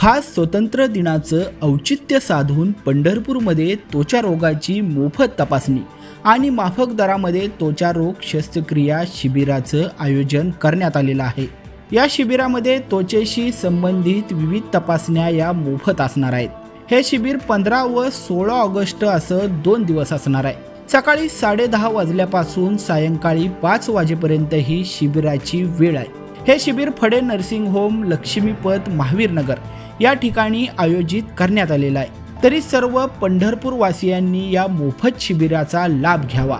खास स्वतंत्र दिनाचं औचित्य साधून पंढरपूरमध्ये त्वचा रोगाची मोफत तपासणी आणि माफक दरामध्ये त्वचा रोग शस्त्रक्रिया शिबिराचं आयोजन करण्यात आलेलं आहे. या शिबिरामध्ये त्वचेशी संबंधित विविध तपासण्या या मोफत असणार आहेत. हे शिबिर पंधरा व सोळा ऑगस्ट असं दोन दिवस असणार आहे. सकाळी साडेदहा वाजल्यापासून सायंकाळी पाच वाजेपर्यंत ही शिबिराची वेळ आहे. हे शिबिर फडे नर्सिंग होम लक्ष्मीपत महावीर नगर या ठिकाणी आयोजित करण्यात आलेलं आहे. तरी सर्व पंढरपूर वासियांनी या मोफत शिबिराचा लाभ घ्यावा.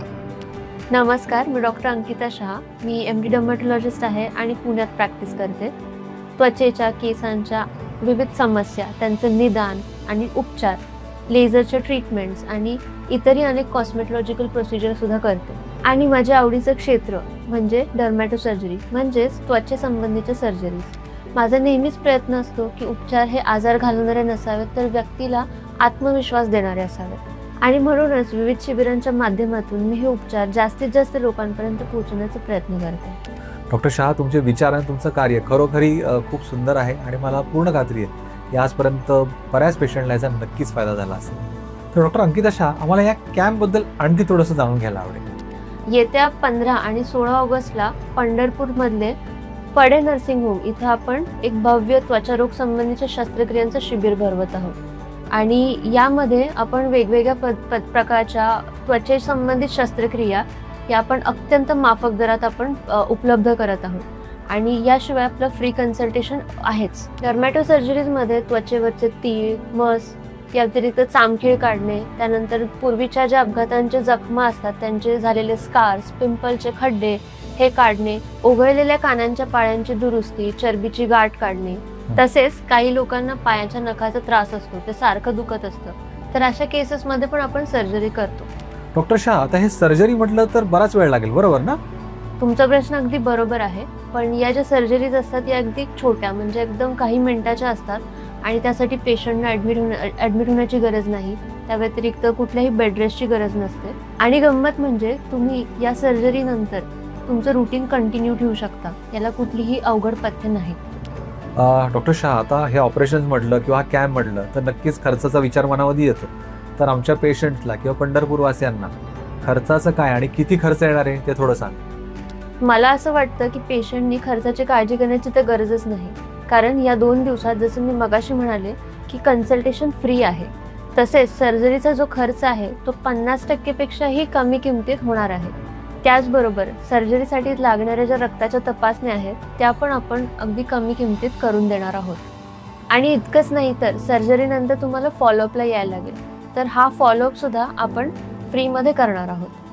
नमस्कार मी डॉक्टर अंकिता शहा. मी एम डी डर्मॅटोलॉजिस्ट आहे आणि पुण्यात प्रॅक्टिस करते. त्वचेच्या केसांच्या विविध समस्या त्यांचं निदान आणि उपचार लेझरच्या ट्रीटमेंट्स आणि इतरही अनेक कॉस्मेटॉलॉजिकल प्रोसिजरसुद्धा करते. आणि माझ्या आवडीचं क्षेत्र म्हणजे डर्मॅटोसर्जरी म्हणजेच त्वचेसंबंधीच्या सर्जरीज माझा नेहमीच प्रयत्न असतो की उपचार हे आजार घालवणारे नसावेत तर व्यक्तीला आत्मविश्वास देणारे असावेत. आणि म्हणूनच विविध शिबिरांच्या माध्यमातून मी हे उपचार जास्तीत जास्त लोकांपर्यंत पोहोचवण्याचा प्रयत्न करते डॉक्टर शहा तुमचे विचार आणि तुमचं कार्य खरोखरी खूप सुंदर आहे आणि मला पूर्ण खात्री आहे. की आजपर्यंत बऱ्याच पेशंटला याचा नक्कीच फायदा झाला असेल. तर डॉक्टर अंकिता शहा आम्हाला या कॅम्पबद्दल आणखी थोडंसं जाणून घ्यायला आवडेल. येत्या पंधरा आणि सोळा ऑगस्टला पंढरपूरमधले फडे नर्सिंग होम इथं आपण एक भव्य त्वचारोग संबंधीच्या शस्त्रक्रियांचं शिबिर भरवत आहोत. आणि यामध्ये आपण वेगवेगळ्या प प- प्रकारच्या त्वचेसंबंधित शस्त्रक्रिया या आपण अत्यंत माफक दरात आपण उपलब्ध करत आहोत. आणि याशिवाय आपलं फ्री कन्सल्टेशन आहेच. डर्मॅटो सर्जरीजमध्ये त्वचेवरचे तीळ मस या व्यतिरिक्त चामखीळ काढणे त्यानंतर पूर्वीच्या ज्या अपघातांच्या जखमा असतात त्यांचे झालेले स्कार्स पिंपलचे खड्डे हे काढणे ओघळलेल्या कानांच्या पायांची दुरुस्ती चरबीची गाठ काढणे. तसेच काही लोकांना पायाच्या नखाचा त्रास असतो ते सारखं दुखत असतं. तर अशा केसेसमध्ये पण आपण सर्जरी करतो. डॉक्टर शहा आता हे सर्जरी म्हटलं तर बराच वेळ लागेल बरोबर ना? तुमचा प्रश्न अगदी बरोबर आहे. पण या ज्या सर्जरीज असतात या अगदी छोट्या म्हणजे एकदम काही मिनिटाच्या असतात आणि त्यासाठी पेशंटना ॲडमिट होण्या ॲडमिट होण्याची गरज नाही. त्या व्यतिरिक्त कुठल्याही बेड रेस्टची गरज नसते. आणि गंमत म्हणजे तुम्ही या सर्जरीनंतर तुमचं रुटीन कंटिन्यू ठेवू शकता. याला कुठलीही अवघड पथ्य नाही. डॉक्टर शहा आता हे ऑपरेशन म्हटलं किंवा कॅम्प म्हटलं तर नक्कीच खर्चाचा विचार मनामध्ये येतो. तर आमच्या पेशंटला किंवा पंढरपूरवासियांना खर्चाचं काय आणि किती खर्च येणार आहे ते थोडं सांग. मला असं वाटतं की पेशंटनी खर्चाची काळजी करण्याची तर गरजच नाही. कारण या दोन दिवसात जसं मी मगाशी म्हणाले की कन्सल्टेशन फ्री आहे. तसेच सर्जरीचा जो खर्च आहे तो पन्नास टक्केपेक्षाही कमी किमतीत होणार आहे. त्याचबरोबर सर्जरीसाठी लागणाऱ्या ज्या रक्ताच्या तपासण्या आहेत त्या पण आपण अगदी कमी किमतीत करून देणार आहोत. आणि इतकंच नाही तर सर्जरीनंतर तुम्हाला फॉलोअपला यायला लागेल. तर हा फॉलोअपसुद्धा आपण फ्रीमध्ये करणार आहोत.